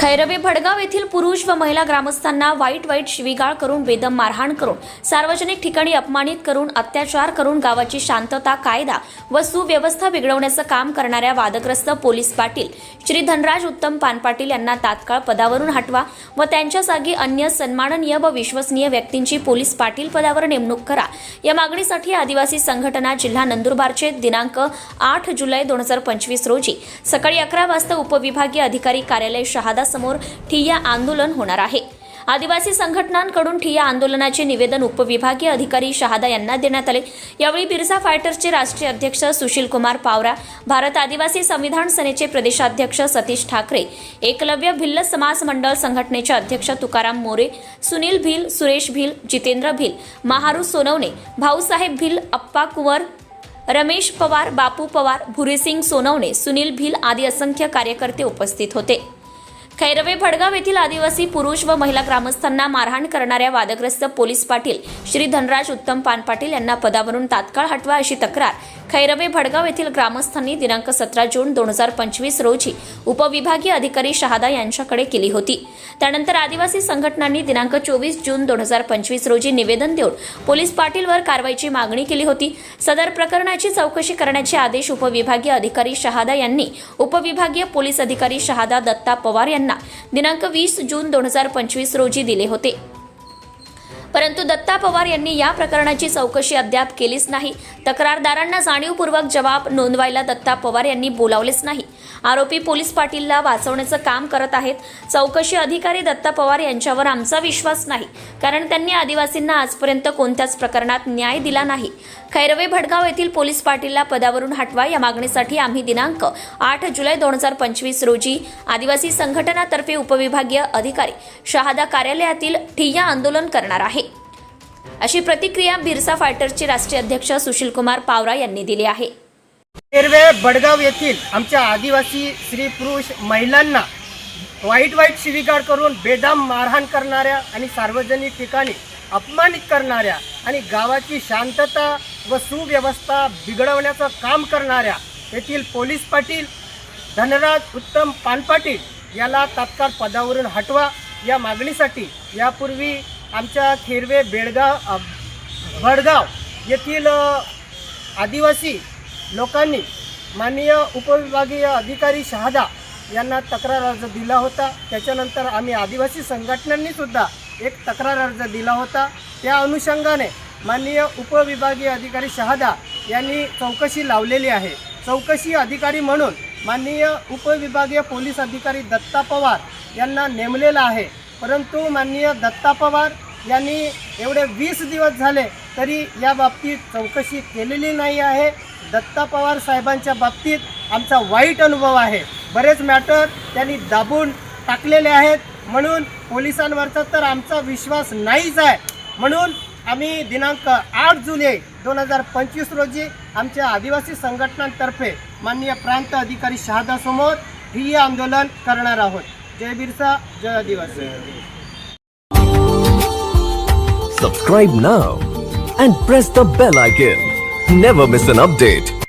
खैरवे भडगाव येथील पुरुष व महिला ग्रामस्थांना वाईट वाईट शिवीगाळ करून बेदम मारहाण करून सार्वजनिक ठिकाणी अपमानित करून अत्याचार करून गावाची शांतता कायदा व सुव्यवस्था बिघडवण्याचं काम करणाऱ्या वादग्रस्त पोलीस पाटील श्री धनराज उत्तम पानपाटील यांना तात्काळ पदावरून हटवा व त्यांच्या जागी अन्य सन्माननीय व विश्वसनीय व्यक्तींची पोलीस पाटील पदावर नेमणूक करा. या मागणीसाठी आदिवासी संघटना जिल्हा नंदुरबारचे दिनांक आठ जुलै दोन हजार पंचवीस रोजी सकाळी अकरा वाजता उपविभागीय अधिकारी कार्यालय शहादा समोर ठिय्या आंदोलन होणार आहे. आदिवासी संघटनांकडून ठिय्या आंदोलनाचे निवेदन उपविभागीय अधिकारी शहादा यांना देण्यात आले. यावेळी बिरसा फायटर्सचे राष्ट्रीय अध्यक्ष सुशील कुमार पावरा भारत आदिवासी संविधान सेनेचे प्रदेशाध्यक्ष सतीश ठाकरे एकलव्य भिल्ल समाज मंडळ संघटनेचे अध्यक्ष तुकाराम मोरे सुनील भिल सुरेश भिल जितेंद्र भिल महारू सोनवणे भाऊसाहेब भिल अप्पा कुंवर रमेश पवार बापू पवार भुरीसिंग सोनवणे सुनील भिल आदी असंख्य कार्यकर्ते उपस्थित होते. खैरवे भडगाव येथील आदिवासी पुरुष व महिला ग्रामस्थांना मारहाण करणाऱ्या वादग्रस्त पोलीस पाटील श्री धनराज उत्तम पान पाटील यांना पदावरून तात्काळ हटवा अशी तक्रार खैरवे भडगाव येथील ग्रामस्थांनी दिनांक सतरा जून दोन हजार पंचवीस रोजी उपविभागीय अधिकारी शहादा यांच्याकडे केली होती. त्यानंतर आदिवासी संघटनांनी दिनांक चोवीस जून दोन हजार पंचवीस रोजी निवेदन देऊन पोलीस पाटीलवर कारवाईची मागणी केली होती. सदर प्रकरणाची चौकशी करण्याचे आदेश उपविभागीय अधिकारी शहादा यांनी उपविभागीय पोलीस अधिकारी शहादा दत्ता पवार यांना दिनांक वीस जून दोन हजार पंचवीस रोजी दिले होते. परंतु दत्ता पवार यांनी या प्रकरणाची चौकशी अद्याप केलीच नाही. तक्रारदारांना जाणीवपूर्वक जबाब नोंदवायला दत्ता पवार यांनी बोलावलेच नाही. आरोपी पोलीस पाटीलला वाचवण्याचं काम करत आहेत. चौकशी अधिकारी दत्ता पवार यांच्यावर आमचा विश्वास नाही. कारण त्यांनी आदिवासींना आजपर्यंत कोणत्याच प्रकरणात न्याय दिला नाही. खैरवे भडगाव येथील पोलीस पाटीलला पदावरून हटवा या मागणीसाठी आम्ही दिनांक आठ जुलै दोन हजार पंचवीस रोजी आदिवासी संघटनातर्फे उपविभागीय अधिकारी शहादा कार्यालयातील ठिय्या आंदोलन करणार आहे. अशी प्रतिक्रिया बिरसा फायटरचे राष्ट्रीय अध्यक्ष सुशील कुमार पावरा यांनी दिली आहे. एरवे बडगाव येथील आमच्या आदिवासी स्त्री पुरुष महिलांना वाईट वाईट शिवीगाळ करून बेदाम मारहाण करणाऱ्या आणि सार्वजनिक ठिकाणी अपमानित करणाऱ्या आणि गावाची शांतता व सुव्यवस्था बिघडवण्याचं काम करणाऱ्या येथील पोलीस पाटील धनराज उत्तम पानपाटील याला तात्काळ पदावरून हटवा या मागणीसाठी यापूर्वी आमच्या खेरवे बेळगाव भडगाव येथील आदिवासी लोकांनी माननीय उपविभागीय अधिकारी शहादा यांना तक्रार अर्ज दिला होता. त्याच्यानंतर आम्ही आदिवासी संघटनांनी सुद्धा एक तक्रार अर्ज दिला होता. त्या अनुषंगाने माननीय उपविभागीय अधिकारी शहादा यांनी चौकशी लावलेली आहे. चौकशी अधिकारी म्हणून माननीय उपविभागीय पोलीस अधिकारी दत्ता पवार यांना नेमलेला आहे. परंतु माननीय दत्ता पवार यांनी एवढे वीस दिवस झाले तरी या बाबतीत चौकशी केलेली नाही आहे. दत्ता पवार साहेबांच्या बाबतीत आमचा वाईट अनुभव आहे. बरेच मॅटर त्यांनी दाबून टाकलेले आहेत. म्हणून पोलिसांवरचा तर आमचा विश्वास नाहीच आहे. म्हणून आम्ही दिनांक आठ जुलै दोन हजार पंचवीस रोजी आमच्या आदिवासी संघटनांतर्फे माननीय प्रांत अधिकारी शहादासमोर ही आंदोलन करणार आहोत. जय बिरसा जय आदिवासी Subscribe now and press the bell icon. Never miss an update.